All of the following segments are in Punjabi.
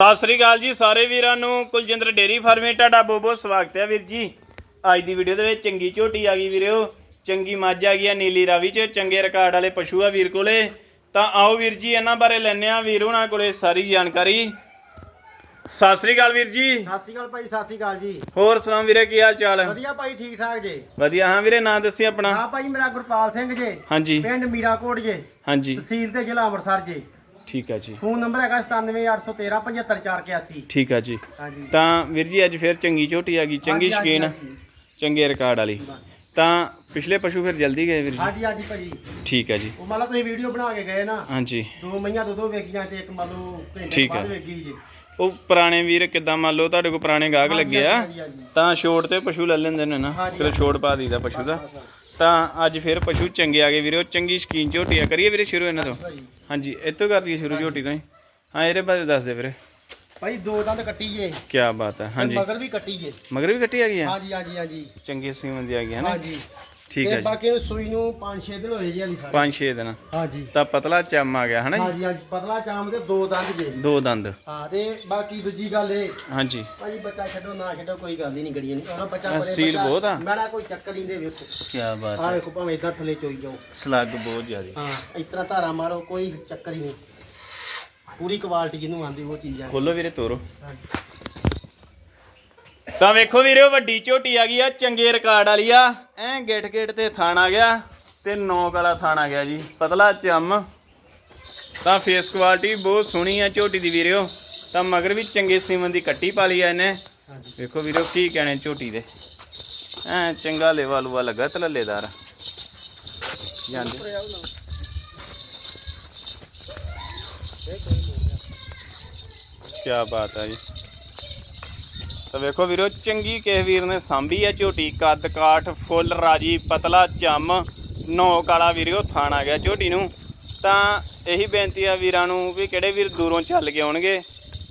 ਸਤਿ ਸ੍ਰੀ ਅਕਾਲ ਜੀ ਸਾਰੇ ਵੀਰਾਂ ਨੂੰ। ਕੁਲਜਿੰਦਰ ਡੇਰੀ ਫਾਰਮੇ ਤੁਹਾਡਾ ਬਹੁਤ ਬਹੁਤ ਸਵਾਗਤ ਹੈ ਵੀਰ ਜੀ। ਅੱਜ ਦੀ ਵੀਡੀਓ ਦੇ ਵਿੱਚ ਚੰਗੀ ਝੋਟੀ ਆ ਗਈ ਵੀਰਿਓ ਚੰਗੀ ਮੱਝ ਆ ਗਈ ਆ ਨੀਲੀ ਰਾਵੀ ਚ। ਚੰਗੇ ਰਿਕਾਰਡ ਵਾਲੇ ਪਸ਼ੂ ਆ ਵੀਰ ਕੋਲੇ। ਤਾਂ ਆਓ ਵੀਰ ਜੀ ਇਹਨਾਂ ਬਾਰੇ ਲੈਣੇ ਆ ਵੀਰ ਉਹਨਾਂ ਕੋਲੇ ਸਾਰੀ ਜਾਣਕਾਰੀ। ਸਤਿ ਸ੍ਰੀ ਅਕਾਲ ਵੀਰ ਜੀ। ਸਤਿ ਸ਼੍ਰੀ ਅਕਾਲ ਭਾਈ ਸਤਿ ਸ਼੍ਰੀ ਅਕਾਲ ਜੀ। ਹੋਰ ਸੁਣਾਓ ਵੀਰੇ ਕੀ ਹਾਲ ਚਾਲ? ਹੈ ਵਧੀਆ ਭਾਈ ਠੀਕ ਠਾਕ ਜੇ? ਵਧੀਆ ਹਾਂ ਵੀਰੇ ਨਾਂ ਦੱਸੀ ਆਪਣਾ। ਹਾਂ ਭਾਈ ਮੇਰਾ ਗੁਰਪਾਲ ਸਿੰਘ ਜੇ। ਹਾਂਜੀ। ਪਿੰਡ ਮੀਰਾਕੋਟ ਜੇ। ਹਾਂਜੀ। ਤਹਿਸੀਲ ਤੇ ਜ਼ਿਲ੍ਹਾ ਅੰਮ੍ਰਿਤਸਰ ਜੇ। ਠੀਕ ਹੈ ਜੀ। ਫੋਨ ਨੰਬਰ ਹੈਗਾ 9781375481 ਠੀਕ ਹੈ ਜੀ। ਹਾਂਜੀ। ਤਾਂ ਵੀਰ ਜੀ ਅੱਜ ਫਿਰ ਚੰਗੀ ਝੋਟੀ ਆ ਗਈ ਚੰਗੀ ਹਾਂਜੀ, ਹਾਂਜੀ, ਸ਼ਕੀਨ ਹਾਂਜੀ। ਚੰਗੇ ਰਿਕਾਰਡ ਵਾਲੀ। ਤਾਂ ਪਿਛਲੇ ਪਸ਼ੂ ਫਿਰ ਜਲਦੀ ਗਏ ਵੀਰ ਜੀ? ਹਾਂਜੀ ਹਾਂਜੀ ਭਾਜੀ। ਠੀਕ ਹੈ ਜੀ। ਉਹ ਮੰਨ ਲਓ ਤੁਸੀਂ ਵੀਡੀਓ ਬਣਾ ਕੇ ਗਏ ਨਾ ਹਾਂਜੀ। ਦੋ ਮਈਆਂ ਦੋ ਦੋ ਵੇਖੀਆਂ ਤੇ ਇੱਕ ਮੰਨ ਲਓ ਘੰਟੇ ਠੀਕ ਬਾਅਦ ਹੈ। ਵੇਖੀ ਜੇ। ਉਹ ਪੁਰਾਣੇ ਵੀਰ ਕਿਦਾਂ ਮੰਨ ਲਓ ਤੁਹਾਡੇ ਕੋਲ ਪੁਰਾਣੇ ਗਾਹਕ ਲੱਗੇ ਆ। ਹਾਂਜੀ, ਹਾਂਜੀ। ਤਾਂ ਛੋਟ ਤੇ ਪਸ਼ੂ ਲੈ ਲੈਂਦੇ ਨੇ ਨਾ। ਹਾਂਜੀ, ਚਲੋ ਛੋਟ ਪਾ ਦਈਦਾ ਪਸ਼ੂ ਦਾ। ਤਾਂ ਅੱਜ ਫਿਰ ਪਸ਼ੂ ਚੰਗੇ ਆ ਗਏ ਵੀਰੇ ਉਹ ਚੰਗੀ ਸ਼ਕੀਨ ਝੋਟੀ ਆ। ਕਰੀਏ ਵੀਰੇ ਸ਼ੁਰੂ ਇਹਨਾਂ ਤੋਂ? ਹਾਂਜੀ ਇੱਥੋਂ ਕਰ ਦਈਏ ਸ਼ੁਰੂ ਝੋਟੀ ਤੋਂ ਹੀ। ਹਾਂ ਇਹਦੇ ਬਾਰੇ ਦੱਸ ਦੇ ਵੀਰੇ। ਭਾਈ ਦੋ ਦੰਦ ਕੱਟੀ ਜੇ। ਕੀ ਬਾਤ ਹੈ ਹਾਂਜੀ। ਮਗਰ ਵੀ ਕੱਟੀ ਜੇ। ਮਗਰ ਵੀ ਕੱਟੀ ਆ ਗਈ ਆ? ਹਾਂਜੀ ਹਾਂਜੀ ਹਾਂਜੀ। ਚੰਗੀ ਸੀਮਨ ਦੀ ਆ ਗਈ ਹੈ ਨਾ? ਹਾਂਜੀ। ਠੀਕ ਤੇ ਹੈ ਜੀ। ਬਾਕੀ ਸੂਈ ਨੂੰ 5-6 ਦਿਨ ਹੋਏ ਜੀ ਹਾਲੀ ਸਾਰੇ। 5-6 ਦਿਨ। ਹਾਂਜੀ। ਤਾਂ ਪਤਲਾ ਚੰਮ ਆ ਗਿਆ ਹੈ ਨਾ ਜੀ? ਹਾਂਜੀ ਹਾਂਜੀ ਪਤਲਾ ਚਾਮ ਤੇ ਦੋ ਦੰਦ ਜੇ। ਦੋ ਦੰਦ। ਹਾਂ ਤੇ ਬਾਕੀ ਦੂਜੀ ਗੱਲ ਇਹ। ਹਾਂਜੀ। ਭਾਜੀ ਬੱਚਾ ਛੱਡੋ ਨਾ ਛੱਡੋ ਕੋਈ ਗੱਲ ਹੀ ਨਹੀਂ ਗੜੀਆਂ ਨਹੀਂ ਉਹਨਾਂ ਬੱਚਾ ਹਾਂ, ਸੀਲ ਬੱਚਾ- ਬਹੁਤ ਆ। ਮੈਂ ਨਾ ਕੋਈ ਚੱਕਰ ਹੀ ਨਹੀਂ ਦੇ ਵੇਖੋ ਕੀ ਬਾਤ ਆਹ ਵੇਖੋ ਭਾਵੇਂ ਇਦਾਂ ਥੱਲੇ ਚੋਈ ਜਾਓ। ਸਲੱਗ ਬਹੁਤ ਜ਼ਿਆਦਾ। ਹਾਂ ਇਸ ਤਰ੍ਹਾਂ ਧਾਰਾ ਮਾਰੋ ਕੋਈ ਚੱਕਰ ਹੀ ਨਹੀਂ। ਪੂਰੀ ਕੁਆਲਿਟੀ ਜਿਹਨੂੰ ਆਂਦੀ ਉਹ ਚੀਜ਼ ਆ। ਖੋਲੋ ਵੀਰੇ ਤੋਰੋ। ਹਾਂਜੀ। ਤਾਂ ਵੇਖੋ ਵੀਰੇ ਵੱਡੀ ਝੋਟੀ ਆ ਗਈ ਆ ਚੰਗੇ ਰਿਕਾਰਡ ਵਾਲੀ ਆ। ਐ ਗੇਟ ਗੇਟ ਤੇ ਥਾਣ ਆ ਗਿਆ ਤੇ ਨੌਕ ਵਾਲਾ ਥਾਣ ਆ ਗਿਆ ਜੀ ਪਤਲਾ ਚੰਮ। ਤਾਂ ਫੇਸ ਕੁਆਲਿਟੀ ਬਹੁਤ ਸੋਹਣੀ ਆ ਝੋਟੀ ਦੀ ਵੀਰਿਓ ਤਾਂ ਮਗਰ ਵੀ ਚੰਗੇ ਸੀਮਨ ਦੀ ਕੱਟੀ ਪਾ ਲਈ ਆ ਇਹਨੇ। ਵੇਖੋ ਵੀਰੋ ਕੀ ਕਹਿਣੇ ਝੋਟੀ ਦੇ। ਐ ਚੰਗਾ ਲੇਵਾ ਲੂਆ ਲੱਗਾ ਤਲੱਲੇਦਾਰ। ਜਾਂਦੇ। ਕੀ ਬਾਤ ਹੈ ਜੀ। ਤਾਂ ਵੇਖੋ ਵੀਰੋ, ਚੰਗੀ ਕਿਸੇ ਵੀਰ ਨੇ ਸਾਂਭੀ ਆ ਝੋਟੀ। ਕੱਦ ਕਾਠ, ਫੁੱਲ, ਰਾਜੀ, ਪਤਲਾ, ਚੰਮ ਨੌ ਕਾਲਾ ਵੀਰੋ ਥਾਣ ਆ ਗਿਆ ਝੋਟੀ ਨੂੰ। ਤਾਂ ਇਹੀ ਬੇਨਤੀ ਆ ਵੀਰਾਂ ਨੂੰ ਵੀ ਕਿਹੜੇ ਵੀਰ ਦੂਰੋਂ ਚੱਲ ਕੇ ਆਉਣਗੇ,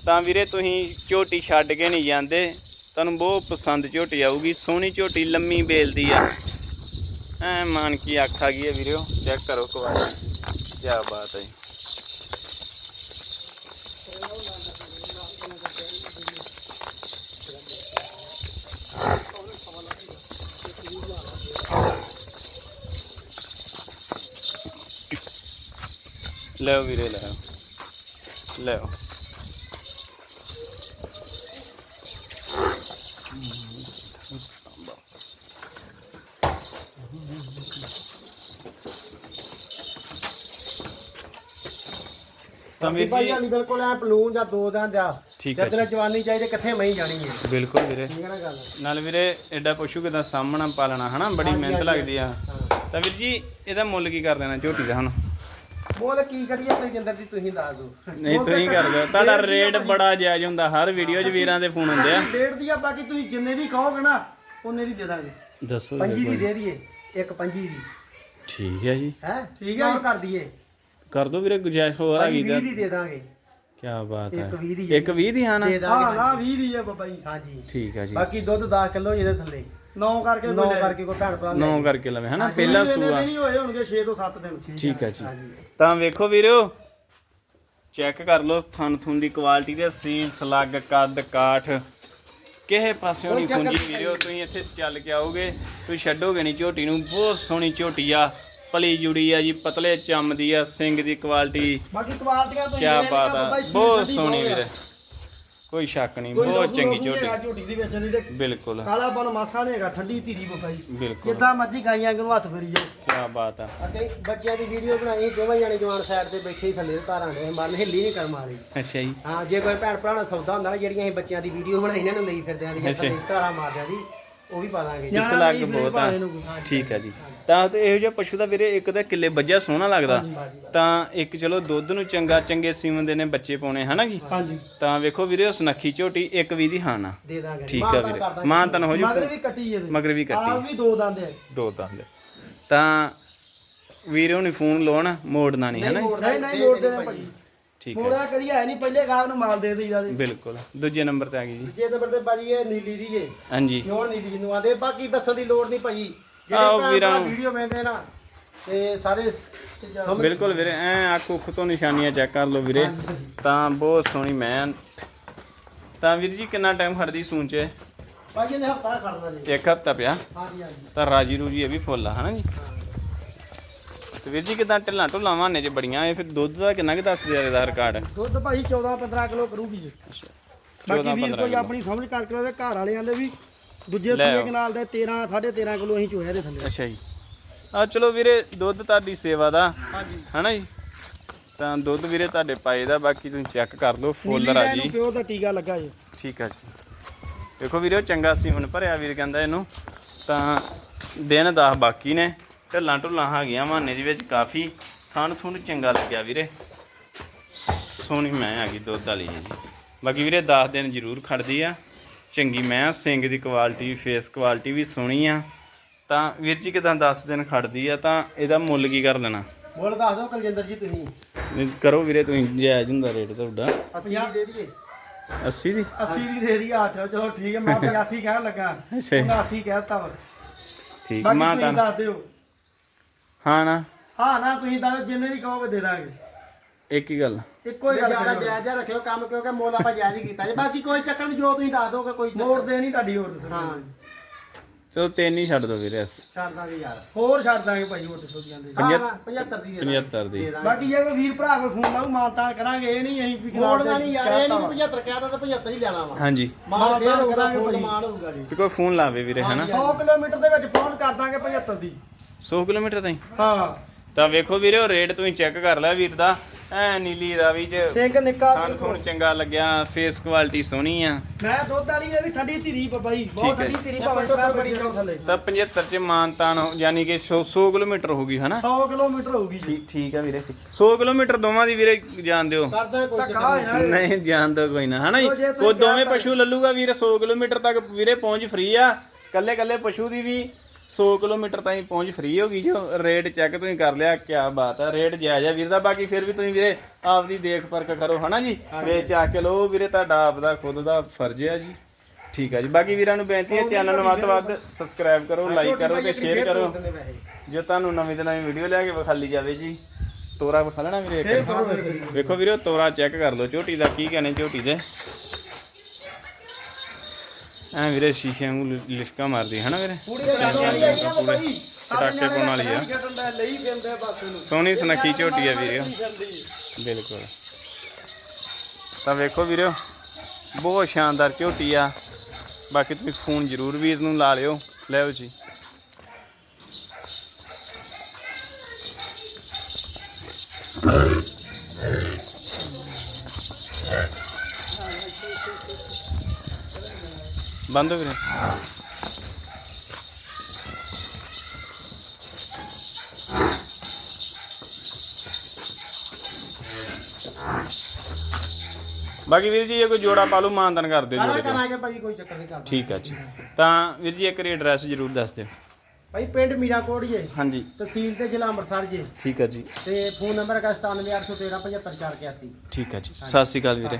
ਤਾਂ ਵੀਰੇ ਤੁਸੀਂ ਝੋਟੀ ਛੱਡ ਕੇ ਨਹੀਂ ਜਾਂਦੇ। ਤੁਹਾਨੂੰ ਬਹੁਤ ਪਸੰਦ ਝੋਟੀ ਆਊਗੀ, ਸੋਹਣੀ ਝੋਟੀ, ਲੰਮੀ ਬੇਲਦੀ ਆ। ਐ ਮਾਨ ਕੀ ਆਖਾ ਗਈ ਹੈ ਵੀਰੋ, ਚੈੱਕ ਕਰੋ ਕੁਆਲਿਟੀ ਕੀ ਬਾਤ ਹੈ ਜੀ ਲਓ ਵੀਰੇ ਲਓ ਲਓ ਤਾਂ ਵੀਰ ਭਾਈ ਜੀ ਹਾਲੀ ਬਿਲਕੁਲ ਐ ਪਲੂਨ ਜਾਂ ਦੋ ਦੰਦ ਆ ਠੀਕ ਹੈ ਜਦ ਤੱਕ ਜਵਾਨੀ ਚਾਹੀਦੇ ਕਿੱਥੇ ਮਹੀਂ ਜਾਣੀ ਹੈ ਬਿਲਕੁਲ ਵੀਰੇ। ਠੀਕ ਹੈ ਨਾ ਗੱਲ? ਨਾਲ ਵੀਰੇ ਐਡਾ ਪਸ਼ੂ ਕਿਦਾਂ ਸਾਹਮਣਾ ਪਾਲਣਾ ਹਨਾ? ਬੜੀ ਮਿਹਨਤ ਲੱਗਦੀ ਆ। ਤਾਂ ਵੀਰ ਜੀ ਇਹਦਾ ਮੁੱਲ ਕੀ ਕਰ ਦੇਣਾ ਝੋਟੀ ਦਾ ਹੁਣ? ਬੋਲ ਕੀ ਕਰੀਏ ਤੇ ਜਿੰਦਰ ਦੀ ਤੁਸੀਂ ਦੱਸ ਦਿਓ। ਨਹੀਂ ਤੁਸੀਂ ਕਰ ਦਿਓ। ਤੁਹਾਡਾ ਰੇਟ ਬੜਾ ਜਾਇਜ਼ ਹੁੰਦਾ ਹਰ ਵੀਡੀਓ 'ਚ ਵੀਰਾਂ ਦੇ ਫੋਨ ਹੁੰਦੇ ਆ। ਡੇਢ ਦੀ ਆ ਬਾਕੀ ਤੁਸੀਂ ਜਿੰਨੇ ਦੀ ਕਹੋਗੇ ਨਾ ਉਹਨੇ ਦੀ ਦੇ ਦਾਂਗੇ। ਦੱਸੋ ਪੰਜੀ ਦੀ ਦੇ ਦਈਏ ਇੱਕ ਪੰਜੀ ਦੀ। ਠੀਕ ਹੈ ਜੀ। ਹੈ? ਠੀਕ ਹੈ ਹੋਰ ਕਰ ਦਈਏ। ਕਰ ਦੋ ਵੀਰੇ ਗੁਜਾਇਸ਼ ਹੋਰ ਆ ਗਈ ਵੀਹ ਦੀ ਦੇ ਦਾਂਗੇ। ਕੀ ਬਾਤ ਹੈ। ਇੱਕ ਵੀਹ ਦੀ ਇੱਕ 20 ਦੀ ਹਾਂ ਨਾ? ਦਾਂਗੇ ਹਾਂ 20 ਦੀ ਹੈ ਬਾਬਾ ਜੀ। ਹਾਂਜੀ। ਠੀਕ ਹੈ ਜੀ। ਬਾਕੀ ਦੁੱਧ 10 ਕਿਲੋ ਜਿਹਦੇ ਥੱਲੇ। 9 ਕਰਕੇ 9 ਕਰਕੇ ਕੋਈ ਭੈਣ ਭਰਾ ਨੌ ਕਰਕੇ ਲਵੇ ਹਨਾ? ਪਹਿਲਾ ਸੂਆ। ਨਹੀਂ ਹੋਏ ਹੋਣਗੇ 6 ਤੋਂ 7 ਦਿਨ। ਠੀਕ ਹੈ ਜੀ। ਤਾਂ ਵੇਖੋ ਵੀਰੋ ਚੈੱਕ ਕਰ ਲਓ ਥਣ ਥੁਣ ਦੀ ਕੁਆਲਿਟੀ ਤੇ ਸੀਲ ਸਲੱਗ ਕੱਦ ਕਾਠ। ਕਿਸੇ ਪਾਸਿਓਂ ਨਹੀਂ ਖੁੰਜੀ ਵੀਰੋ ਤੁਸੀਂ ਇੱਥੇ ਚੱਲ ਕੇ ਆਓਗੇ ਤੁਸੀਂ ਛੱਡੋਗੇ ਨਹੀਂ ਝੋਟੀ ਨੂੰ। ਬਹੁਤ ਸੋਹਣੀ ਝੋਟੀ ਆ ਪਲੀ ਜੁੜੀ ਆ ਜੀ ਪਤਲੇ ਚੰਮ ਦੀ ਆ ਸਿੰਘ ਦੀ ਕੁਆਲਿਟੀ ਬਾਕੀ ਕੁਆਲਟੀਆਂ ਤੋਂ ਕੀ ਬਾਤ ਆ। ਬਹੁਤ ਸੋਹਣੀ ਵੀਰੇ। ਕੋਈ ਸ਼ੱਕ ਨਹੀਂ ਬਹੁਤ ਚੰਗੀ ਝੋਟੀ। ਝੋਟੀ ਦੀ ਤੇ ਬਿਲਕੁਲ। ਬਨ ਮਾਸਾ ਨਹੀਂ ਹੈਗਾ ਠੰਡੀ ਧੀਰੀ ਬੋਕਾ ਜੀ। ਬਿਲਕੁਲ। ਜਿੱਦਾਂ ਮਰਜ਼ੀ ਗਾਈਆਂ ਨੂੰ ਹੱਥ ਫੇਰੀ ਜਾਓ। ਕੀ ਬਾਤ ਆ। ਅਤੇ ਬੱਚਿਆਂ ਦੀ ਵੀਡੀਓ ਬਣਾਈ ਦੋਵੇਂ ਜਾਣੇ ਜਵਾਨ ਸਾਈਡ ਤੇ ਬੈਠੇ ਹੀ ਥੱਲੇ ਧਾਰਾਂ ਦੇ ਮਨ ਹਿੱਲੀ ਨਹੀਂ ਕਰ ਮਾਰੀ ਅੱਛਾ ਜੀ। ਹਾਂ ਜੇ ਕੋਈ ਭੈਣ ਭਰਾ ਨਾਲ ਸੌਦਾ ਹੁੰਦਾ ਨਾ ਜਿਹੜੀਆਂ ਅਸੀਂ ਬੱਚਿਆਂ ਦੀ ਵੀਡੀਓ ਬਣਾਈ ਨਾ ਨੂੰ ਲਈ ਫਿਰਦੇ ਆਂ ਥੱਲੇ ਧਾਰਾਂ ਮਾਰਦਿਆਂ ਦੀ ਉਹ ਵੀ ਪਾ ਦਾਂਗੇ। ਇਸ ਲੱਗ ਬਹੁਤ ਆ। ਠੀਕ ਹੈ ਜੀ। ਤਾਂ ਤੇ ਇਹੋ ਜਿਹਾ ਪਸ਼ੂ ਦਾ ਵੀਰੇ ਇੱਕ ਤਾਂ ਕਿੱਲੇ ਵੱਜਿਆ ਸੋਹਣਾ ਲੱਗਦਾ। ਤਾਂ ਇੱਕ ਚਲੋ ਦੁੱਧ ਨੂੰ ਚੰਗਾ ਚੰਗੇ ਸੀਮਨ ਦੇ ਨੇ ਬੱਚੇ ਪਾਉਣੇ ਹਨਾ ਜੀ? ਹਾਂਜੀ। ਤਾਂ ਵੇਖੋ ਵੀਰੇ ਉਹ ਸੁਨੱਖੀ ਝੋਟੀ ਇੱਕ ਵੀ ਦੀ ਹਾਂ ਨਾ ਦੇ ਦਾਂਗੇ। ਠੀਕ ਆ ਵੀਰੇ। ਮਾਂ ਤਨ ਹੋ ਜੂ ਮਗਰ ਵੀ ਕੱਟੀ ਇਹਦੇ। ਮਗਰ ਵੀ ਕੱਟੀ। ਵੀ ਦੋ ਦੰਦ ਹੈ ਦੋ ਦੰਦ। ਤਾਂ ਵੀਰੇ ਹੁਣੀ ਫੋਨ ਲਾਉਣ ਮੋੜਨਾ ਨਹੀਂ ਹਨਾ? ਨਹੀਂ ਨਹੀਂ ਮੋੜ ਦੇਣਾ ਭਾਜੀ। ਠੀਕ ਹੈ ਕਦੀ ਹੈ ਨਹੀਂ ਪਹਿਲੇ ਗਾਹਕ ਨੂੰ ਮਾਲ ਦੇ ਦਈਦਾ ਜੀ ਬਿਲਕੁਲ। ਦੂਜੇ ਨੰਬਰ ਤੇ ਆ ਗਈ ਜੀ। ਜੇ ਨੰਬਰ ਤੇ ਭਾਜੀ ਇਹ ਨੀਲੀ ਦੀ ਜੇ। ਹਾਂਜੀ। ਕਿਉਂ ਨੀਲੀ ਜਿਹਨੂੰ ਆਦੇ। ਬਾਕੀ ਦੱਸਣ ਦੀ ਲੋੜ ਨਹੀਂ ਭਾਜੀ। ਆਹੋ ਵੀਰਾਂ ਨੂੰ। ਵੀਡੀਓ ਵੇਖਦੇ ਨਾ ਤੇ ਸਾਰੇ ਸਮਝ ਬਿਲਕੁਲ ਵੀਰੇ ਐ ਅੱਖ ਉੱਖ ਤੋਂ ਨਿਸ਼ਾਨੀਆਂ ਚੈੱਕ ਕਰ ਲਓ ਵੀਰੇ। ਤਾਂ ਬਹੁਤ ਸੋਹਣੀ ਮੈਂ ਤਾਂ ਵੀਰ ਜੀ ਕਿੰਨਾ ਟਾਈਮ ਖੜਦੀ ਸੂਣ ਚ? ਭਾਜੀ ਇਹਨੇ ਹਫਤਾ ਖੜਨਾ ਜੀ। ਇੱਕ ਹਫਤਾ ਪਿਆ। ਹਾਂਜੀ ਹਾਂਜੀ। ਤਾਂ ਰਾਜੀ ਰੂਜੀ ਇਹ ਵੀ ਫੁੱਲ ਆ ਹਨਾ ਜੀ। ਤੇ ਵੀਰ ਜੀ ਕਿਦਾਂ ਢਿੱਲਾਂ ਢੁੱਲਾਂ ਮਾਨੇ ਚ ਬੜੀਆਂ ਇਹ ਫਿਰ ਦੁੱਧ ਦਾ ਕਿੰਨਾ ਕੁ ਦੱਸਦੇ ਆ ਇਹਦਾ ਰਿਕਾਰਡ ਦੁੱਧ ਭਾਜੀ 14 15 ਕਿਲੋ ਕਰੂਗੀ ਜੀ। ਅੱਛਾ ਬਾਕੀ 14 ਵੀਰ 15 ਕੋਈ ਕਿਲੋ। ਆਪਣੀ ਸਮਝ ਕਰਕੇ ਲਵੇ ਘਰ ਵਾਲਿਆਂ ਦੇ ਵੀ ਦੂਜੇ ਲੈ ਸੂਏ ਆਓ। ਕਨਾਲ ਦੇ 13 13.5 ਕਿਲੋ ਅਸੀਂ ਚੋਇਆ ਦੇ ਥੱਲੇ। ਅੱਛਾ ਜੀ। ਆ ਚਲੋ ਵੀਰੇ ਦੁੱਧ ਤੁਹਾਡੀ ਸੇਵਾ ਦਾ। ਹਾਂਜੀ। ਹਨਾ ਜੀ? ਤਾਂ ਦੁੱਧ ਵੀਰੇ ਤੁਹਾਡੇ ਪਾਏ ਦਾ ਬਾਕੀ ਤੁਸੀਂ ਚੈੱਕ ਕਰ ਲਓ ਫੁੱਲ ਦਾ ਰਾਜੀ ਇਹਨੂੰ ਪਿਓ ਦਾ ਟੀਕਾ ਲੱਗਾ ਜੀ। ਠੀਕ ਆ ਜੀ। ਦੇਖੋ ਵੀਰੇ ਉਹ ਚੰਗਾ ਸੀਮਨ ਭਰਿਆ ਵੀਰ ਕਹਿੰਦਾ ਇਹਨੂੰ। ਤਾਂ ਦਿਨ 10 ਬਾਕੀ ਨੇ। ਢੱਲਾਂ ਢੁੱਲਾਂ ਹੈਗੀਆਂ ਮਾਨੇ ਦੇ ਵਿੱਚ ਕਾਫੀ। ਥਣ ਥੁਣ ਚੰਗਾ ਲੱਗਿਆ ਵੀਰੇ। ਸੋਹਣੀ ਮੈਂ ਆ ਗਈ ਦੁੱਧ ਵਾਲੀ ਜੀ। ਬਾਕੀ ਵੀਰੇ 10 ਦਿਨ ਜ਼ਰੂਰ ਖੜਦੀ ਆ। ਚੰਗੀ ਮੈਂ ਸਿੰਘ ਦੀ ਕੁਆਲਿਟੀ ਫੇਸ ਕੁਆਲਿਟੀ ਵੀ ਸੋਹਣੀ ਆ। ਤਾਂ ਵੀਰ ਜੀ ਕਿਦਾਂ 10 ਦਿਨ ਖੜਦੀ ਆ ਤਾਂ ਇਹਦਾ ਮੁੱਲ ਕੀ ਕਰ ਲੈਣਾ? ਬੋਲ ਦੱਸ ਦਿਓ ਕੁਲਜਿੰਦਰ ਜੀ ਤੁਸੀਂ। ਕਰੋ ਵੀਰੇ ਤੁਸੀਂ ਜਾਇਜ਼ ਹੁੰਦਾ ਰੇਟ ਤੁਹਾਡਾ। 80 ਦੀ ਦੇ ਦਈਏ। 80 ਦੀ? 80 ਦੀ ਦੇ ਦਈਏ 8 ਚਲੋ ਠੀਕ ਹੈ ਮੈਂ 85 ਕਹਿਣ ਲੱਗਾ। ਅੱਛਾ ਜੀ। 79 ਕਹਿਤਾ ਵਾ। ਠੀਕ ਮਾਂ ਤਾਂ ਦੱਸ ਦਿਓ। ਹਾਂ ਨਾ? ਹਾਂ ਨਾ ਤੁਸੀਂ ਦੱਸ ਜਿੰਨੇ ਦੀ ਕਹੋਗੇ ਦੇ ਦਾਂਗੇ। ਇੱਕ ਹੀ ਗੱਲ। ਇੱਕੋ ਹੀ ਗੱਲ ਜ਼ਿਆਦਾ ਜਾਇਜ਼ ਰੱਖਿਓ ਕੰਮ ਕਿਉਂਕਿ ਮੁੱਲ ਆਪਾਂ ਜਾਇਜ਼ ਹੀ ਕੀਤਾ ਜੀ। ਬਾਕੀ ਕੋਈ ਚੱਕਰ ਨਹੀਂ ਜੋ ਤੁਸੀਂ ਦੱਸ ਦੋਗੇ ਕੋਈ ਮੋੜ ਦੇ ਨਹੀਂ ਤੁਹਾਡੀ ਹੋਰ ਦੱਸੋ ਹਾਂ। ਚਲੋ ਤਿੰਨ ਹੀ ਛੱਡ ਦਿਓ ਵੀਰੇ ਛੱਡ ਦਾਂਗੇ ਯਾਰ। ਹੋਰ ਛੱਡ ਦਾਂਗੇ ਭਾਈ ਹੋਰ ਦੱਸੋ ਕੀ ਜਾਂਦੇ 75 ਦੀ ਦੇ ਦਾਂਗੇ। 75 ਦੀ। ਬਾਕੀ ਜੇ ਕੋਈ ਵੀਰ ਭਰਾ ਕੋਈ ਫੋਨ ਲਾਉ ਮਾਨਤਾਨ ਕਰਾਂਗੇ ਇਹ ਨਹੀਂ ਅਸੀਂ ਵੀ ਮੋੜਦਾ ਨਹੀਂ ਯਾਰ ਇਹ ਨਹੀਂ 75 ਕਹਿਤਾ ਤਾਂ 75 ਹੀ ਲੈਣਾ ਵਾ। ਹਾਂਜੀ। ਮਾਲ ਫੇਰ ਹੋਊਗਾ ਫੋਨ ਮਾਲ ਹੋਊਗਾ ਜੀ। ਤੇ ਕੋਈ ਫੋਨ ਲਾਵੇ ਵੀਰੇ ਹਨਾ? 100 ਕਿਲੋਮੀਟਰ ਦੇ ਵਿੱਚ ਪਹੁੰਚ ਕਰ ਦਾਂਗੇ 75 ਦੀ। 100 ਕਿਲੋਮੀਟਰ ਤਾਈਂ? ਹਾਂ। ਤਾਂ ਵੇਖੋ ਵੀਰੇ ਉਹ ਰੇਟ ਤੁਸੀਂ ਚੈੱਕ ਕਰ ਲਿਆ ਵੀਰ ਦਾ। ਐ ਨੀਲੀ ਰਾਵੀ ਚ ਸਿੰਘ ਨਿੱਕਾ ਖਾਣ ਥੋਣ ਚੰਗਾ ਲੱਗਿਆ ਫੇਸ ਕੁਆਲਿਟੀ ਸੋਹਣੀ ਆ। ਮੈਂ ਦੁੱਧ ਵਾਲੀ ਇਹ ਵੀ ਠੰਡੀ ਧੀਰੀ ਬਾਬਾ ਜੀ ਠੀਕ ਬਹੁਤ ਹੈ। ਠੰਡੀ ਧੀਰੀ ਭਾਵੇਂ ਤੋਂ ਬੜੀ ਚਲੋ ਥੱਲੇ। ਤਾਂ 75 ਚ ਮਾਨਤਾਨ ਯਾਨੀ ਕਿ 100 100 ਕਿਲੋਮੀਟਰ ਹੋਗੀ ਹਨਾ? 100 ਕਿਲੋਮੀਟਰ ਹੋਊਗੀ ਜੀ। ਠੀਕ ਠੀਕ ਆ ਵੀਰੇ। 100 ਕਿਲੋਮੀਟਰ ਦੋਵਾਂ ਦੀ ਵੀਰੇ ਜਾਣ ਦਿਓ। ਕਰਦਾ ਕੋਈ ਚੱਕਰ ਨਹੀਂ। ਨਹੀਂ ਜਾਣ ਦੋ ਕੋਈ ਨਾ ਹਨਾ ਜੀ? ਚਲੋ ਜੇ ਤੁਸੀਂ ਕੋਈ ਦੋਵੇਂ ਪਸ਼ੂ ਲੱਲੂਗਾ ਵੀਰ 100 ਕਿਲੋਮੀਟਰ ਤੱਕ ਵੀਰੇ ਪਹੁੰਚ ਫ੍ਰੀ ਆ। ਕੱਲੇ ਕੱਲੇ ਪਸ਼ੂ ਦੀ ਵੀ 100 ਕਿਲੋਮੀਟਰ ਤਾਈਂ ਪਹੁੰਚ ਫ੍ਰੀ ਹੋਗੀ ਜੋ ਰੇਟ ਚੈੱਕ ਤੁਸੀਂ ਕਰ ਲਿਆ ਕੀ ਬਾਤ ਆ ਰੇਟ ਜਾਇਜ਼ ਆ ਵੀਰ ਦਾ ਬਾਕੀ ਫਿਰ ਵੀ ਤੁਸੀਂ ਵੀਰੇ ਆਪਦੀ ਦੇਖ ਪਰਖ ਕਰੋ ਹਨਾ ਜੀ? ਵੇਚ ਆ ਕੇ ਲਓ ਵੀਰੇ ਤੁਹਾਡਾ ਆਪਦਾ ਖੁਦ ਦਾ ਫਰਜ਼ ਆ ਜੀ। ਠੀਕ ਆ ਜੀ। ਬਾਕੀ ਵੀਰਾਂ ਨੂੰ ਬੇਨਤੀ ਹੈ ਚੈਨਲ ਨੂੰ ਵੱਧ ਵੱਧ ਸਬਸਕ੍ਰਾਈਬ ਕਰੋ ਲਾਈਕ ਕਰੋ ਤੇ ਸ਼ੇਅਰ ਕਰੋ। ਜੇ ਤੁਹਾਨੂੰ ਨਵੀਂ ਤੋਂ ਨਵੀਂ ਵੀਡੀਓ ਲਿਆ ਕੇ ਵਿਖਾਲੀ ਜਾਵੇ ਜੀ ਤੋਰਾ ਵਿਖਾ ਲੈਣਾ ਵੀਰੇ ਇੱਕ ਵੇਖੋ ਵੀਰੇ ਤੋਰਾ ਚੈੱਕ ਕਰ ਲਓ ਝੋਟੀ ਦਾ ਕੀ ਕਹਿੰਦੇ ਝੋਟੀ ਦੇ। ਐ ਵੀਰੇ ਸ਼ੀਸ਼ਿਆਂ ਨੂੰ ਲਿਸ਼ਕਾ ਮਾਰਦੀ ਹੈ ਨਾ ਵੀਰੇ? ਪਟਾਕੇ ਪਾਉਣ ਵਾਲੀ ਆ। ਸੋਹਣੀ ਸੁਨੱਖੀ ਝੋਟੀ ਆ ਵੀਰੇ। ਬਿਲਕੁਲ। ਤਾਂ ਵੇਖੋ ਵੀਰੇ ਬਹੁਤ ਸ਼ਾਨਦਾਰ ਝੋਟੀ ਆ। ਬਾਕੀ ਤੁਸੀਂ ਫੋਨ ਜ਼ਰੂਰ ਵੀਰ ਨੂੰ ਲਾ ਲਿਓ। ਲੈਓ ਜੀ। ਬੰਦ ਵੀਰੇ ਬਾਕੀ ਵੀਰ ਜੀ ਇਹ ਕੋਈ ਜੋੜਾ ਪਾਲੂ ਮਾਨਤਨ ਕਰ ਦਿਓ ਜੋੜੇ ਦਾ ਕਰਾਂਗੇ ਭਾਈ ਕੋਈ ਚੱਕਰ ਨਹੀਂ ਕਰਦਾ ਠੀਕ ਹੈ ਜੀ। ਤਾਂ ਵੀਰ ਜੀ ਇੱਕ ਰੀ ਐਡਰੈਸ ਜ਼ਰੂਰ ਦੱਸ ਦਿਓ। ਭਾਈ ਪਿੰਡ ਮੀਰਾਕੋਟ ਜੇ ਹਾਂਜੀ। ਤਹਿਸੀਲ ਤੇ ਜ਼ਿਲ੍ਹਾ ਅੰਮ੍ਰਿਤਸਰ ਜੇ। ਠੀਕ ਹੈ ਜੀ। ਤੇ ਫੋਨ ਨੰਬਰ ਹੈਗਾ 97813 75481 ਠੀਕ ਹੈ ਜੀ। ਸਤਿ ਸ਼੍ਰੀ ਅਕਾਲ ਵੀਰੇ।